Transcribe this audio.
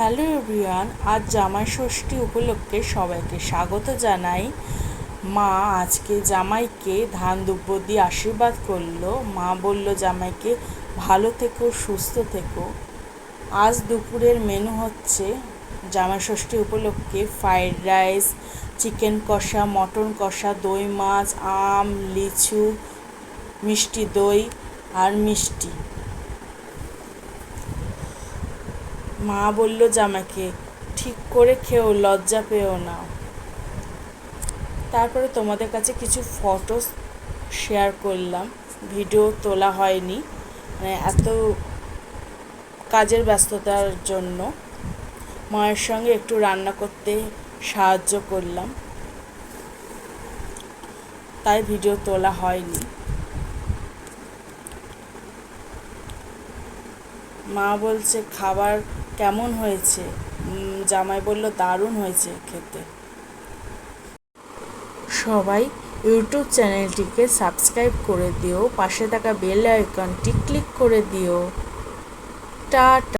Hello everyone, আজ জামাই ষষ্ঠী উপলক্ষে সবাইকে স্বাগত জানাই। মা আজকে জামাইকে ধান দুব্ব দিয়ে আশীর্বাদ করল। মা বলল, জামাইকে ভালো থেকো, সুস্থ থেকো। আজ দুপুরের মেনু হচ্ছে জামাই ষষ্ঠী উপলক্ষে ফ্রাইড রাইস, চিকেন কষা, মটন কষা, দই, মাছ, আম, লিচু, মিষ্টি দই আর মিষ্টি। মা বলল জামাকে ঠিক করে খেও, লজ্জা পেও না। তারপরে তোমাদের কাছে কিছু ফটো শেয়ার করলাম। ভিডিও তোলা হয়নি। মানে এত কাজের ব্যস্ততার জন্য মায়ের সঙ্গে একটু রান্না করতে সাহায্য করলাম। তাই ভিডিও তোলা হয়নি। মা বলছে, খাবার কেমন হয়েছে? জামাই বলল, দারুণ হয়েছে খেতে। সবাই ইউটিউব চ্যানেলটিকে সাবস্ক্রাইব করে দিও, পাশে থাকা বেল আইকনটি ক্লিক করে দিও। টাটা।